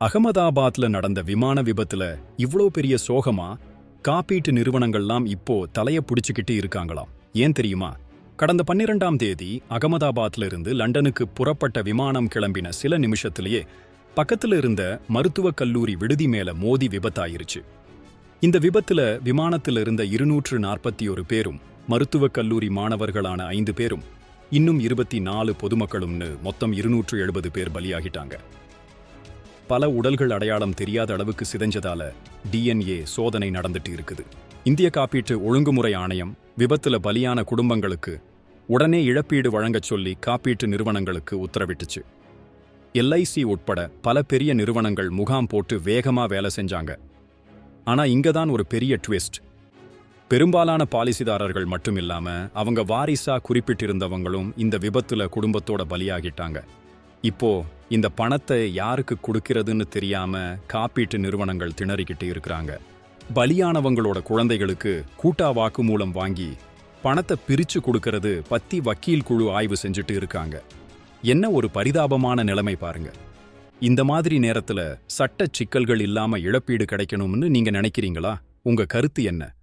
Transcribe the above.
அகமதாபாத்ல நடந்த விமான விபத்துல இவ்ளோ பெரிய சோகமா? காப்பீட்டு நிறுவனங்கள்லாம் இப்போ தலைய புடிச்சுக்கிட்டு இருக்காங்களாம். ஏன் தெரியுமா? கடந்த பன்னிரெண்டாம் தேதி அகமதாபாத்ல இருந்து லண்டனுக்கு புறப்பட்ட விமானம் கிளம்பின சில நிமிஷத்திலேயே பக்கத்துல இருந்த மருத்துவக் கல்லூரி விடுதி மேல மோதி விபத்தாயிருச்சு. இந்த விபத்துல விமானத்துல இருந்த இருநூற்று நாற்பத்தி ஒரு பேரும் மருத்துவக் கல்லூரி மாணவர்களான ஐந்து பேரும் இன்னும் இருபத்தி நாலு பொதுமக்களும்னு மொத்தம் இருநூற்று எழுபது பேர் பலியாகிட்டாங்க. பல உடல்கள் அடையாளம் தெரியாத அளவுக்கு சிதைஞ்சதால டிஎன்ஏ சோதனை நடந்துட்டு இருக்குது. இந்திய காப்பீட்டு ஒழுங்குமுறை ஆணையம் விபத்துல பலியான குடும்பங்களுக்கு உடனே இழப்பீடு வழங்கச் சொல்லி காப்பீட்டு நிறுவனங்களுக்கு உத்தரவிட்டுச்சு. எல்ஐசி உட்பட பல பெரிய நிறுவனங்கள் முகாம் போட்டு வேகமா வேலை செஞ்சாங்க. ஆனா இங்க தான் ஒரு பெரிய ட்விஸ்ட். பெரும்பாலான பாலிசிதாரர்கள் மட்டும் இல்லாம அவங்க வாரிசா குறிப்பிட்டிருந்தவங்களும் இந்த விபத்துல குடும்பத்தோட பலியாகிட்டாங்க. இப்போ இந்த பணத்தை யாருக்கு கொடுக்கிறதுன்னு தெரியாம காப்பீட்டு நிறுவனங்கள் திணறிக்கிட்டு இருக்கிறாங்க. பலியானவங்களோட குழந்தைகளுக்கு கூட்டா வாக்குமூலம் வாங்கி பணத்தை பிரிச்சு கொடுக்கறது பத்தி வக்கீல் குழு ஆய்வு செஞ்சுட்டு இருக்காங்க. என்ன ஒரு பரிதாபமான நிலைமை பாருங்க. இந்த மாதிரி நேரத்துல சட்ட சிக்கல்கள் இல்லாம இழப்பீடு கிடைக்கணும்னு நீங்க நினைக்கிறீங்களா? உங்க கருத்து என்ன?